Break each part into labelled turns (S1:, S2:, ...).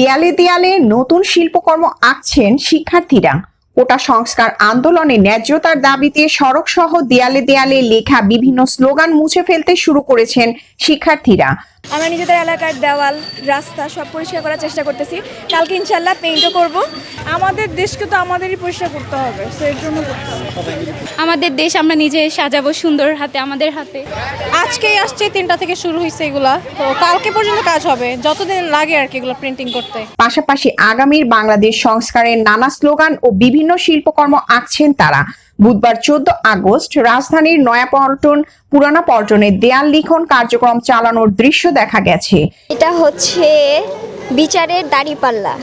S1: দেয়ালে দেয়ালে নতুন শিল্পকর্ম আঁকছেন শিক্ষার্থীরা। কোটা সংস্কার আন্দোলনে ন্যায্যতার দাবিতে সড়ক সহ দেয়ালে দেয়ালে লেখা বিভিন্ন স্লোগান মুছে ফেলতে শুরু করেছেন শিক্ষার্থীরা।
S2: আমরা নিজেদের এলাকার দেওয়াল রাস্তা সব পরিষ্কার করার চেষ্টা করতেছি। কালকে ইনশাল্লাহ পেইন্টও করব।
S3: আমাদের দেশকে তো আমাদেরই পরিষ্কার করতে হবে সেই জন্য
S4: আমাদের দেশ আমরা নিজে সাজাবো সুন্দর হাতে আমাদের হাতে।
S3: আজকেই আসছে তিনটা থেকে শুরু হয়েছে এগুলা। তো কালকে পর্যন্ত কাজ হবে যতদিন লাগে আর কি এগুলো প্রিন্টিং করতে।
S1: পাশাপাশি আগামীর বাংলাদেশ সংস্কারের নানা স্লোগান ও বিভিন্ন শিল্পকর্ম আঁকছেন তারা। বুধবার চোদ্দ আগস্ট রাজধানীর নয়াপল্টন পুরানা পল্টনের দেয়াল লিখন কার্যক্রম চালানোর দৃশ্য দেখা গেছে।
S5: এটা হচ্ছে বিচারের দাড়িপাল্লা।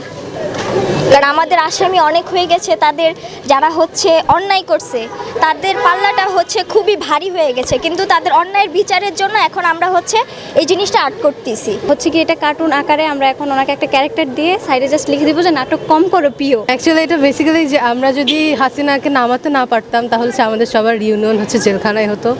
S5: কারণ আমাদের আসামি অনেক হয়ে গেছে তাদের যারা হচ্ছে অন্যায় করছে তাদের পাল্লাটা হচ্ছে খুবই ভারী হয়ে গেছে কিন্তু তাদের অন্যায়ের বিচারের জন্য এখন আমরা হচ্ছে এই জিনিসটা আর্ট করতেছি।
S4: হচ্ছে কি এটা কার্টুন আকারে আমরা এখন ওনাকে একটা ক্যারেক্টার দিয়ে সাইডে জাস্ট লিখে দিব যে নাটক কম করো প্রিয়
S6: অ্যাকচুয়ালি এটা বেসিক্যালি যে আমরা যদি হাসিনাকে নামাতে না পারতাম তাহলে আমাদের সবার রিউনিয়ন হচ্ছে জেলখানায় হতো।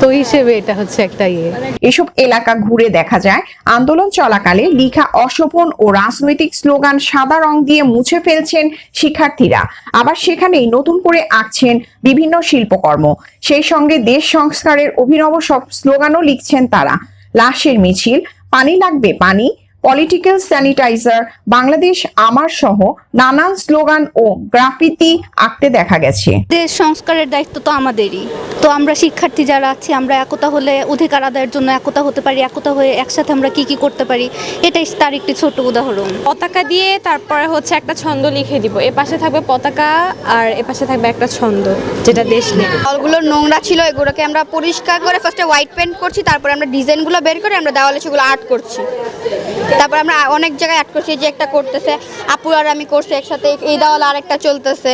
S6: তো হিসেবে এটা হচ্ছে একটা ইয়ে।
S1: এসব এলাকা ঘুরে দেখা যায়। আন্দোলন চলাকালে লিখা অশোভন ও রাজনৈতিক স্লোগান সাদা রং দিয়ে মুছে ফেলছেন শিক্ষার্থীরা। আবার সেখানেই নতুন করে আঁকছেন বিভিন্ন শিল্পকর্ম। সেই সঙ্গে দেশ সংস্কারের অভিনব সব স্লোগানও লিখছেন তারা। লাশের মিছিল, পানি লাগবে পানি পলিটিক্যাল স্যানিটাইজার বাংলাদেশ আমার সহ নানান স্লোগান ও গ্রাফিতি আঁকতে দেখা গেছে।
S4: দেশ সংস্কারের দায়িত্ব তো আমাদেরই। তো আমরা শিক্ষার্থী যারা আছি আমরা একতা হলে অধিকার আদায়ের জন্য একতা হতে পারি একতা হয়ে একসাথে আমরা কি কি করতে পারি এটাই তার একটি ছোট উদাহরণ।
S7: পতাকা দিয়ে তারপরে হচ্ছে একটা ছন্দ লিখে দিব। এ পাশে থাকবে পতাকা আর এ পাশে থাকবে একটা ছন্দ যেটা দেশ নিয়ে
S5: দেওয়ালগুলো নোংরা ছিল এগুলোকে আমরা পরিষ্কার করে ফার্স্টে হোয়াইট পেন্ট করছি তারপরে আমরা ডিজাইনগুলো বের করে আমরা দেওয়ালে সেগুলো আর্ট করছি। তারপর আমরা অনেক জায়গায় অ্যাড করছি যে একটা করতেছে। আপু আর আমি করছি একসাথে। এই দেওয়াল আরেকটা চলতেছে।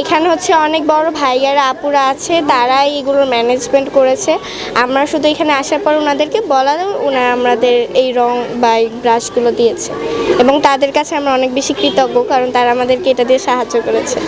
S8: এখানে হচ্ছে অনেক বড় ভাইয়ারা, আপুরা আছে, তারাই এগুলোর ম্যানেজমেন্ট করেছে। আমরা শুধু এখানে আসার পর ওনাদেরকে বলা ওনারা আমাদের এই রং বা ব্রাশগুলো দিয়েছে। এবং তাদের কাছে আমরা অনেক বেশি কৃতজ্ঞ, কারণ তারা আমাদেরকে এটা দিয়ে সাহায্য করেছে।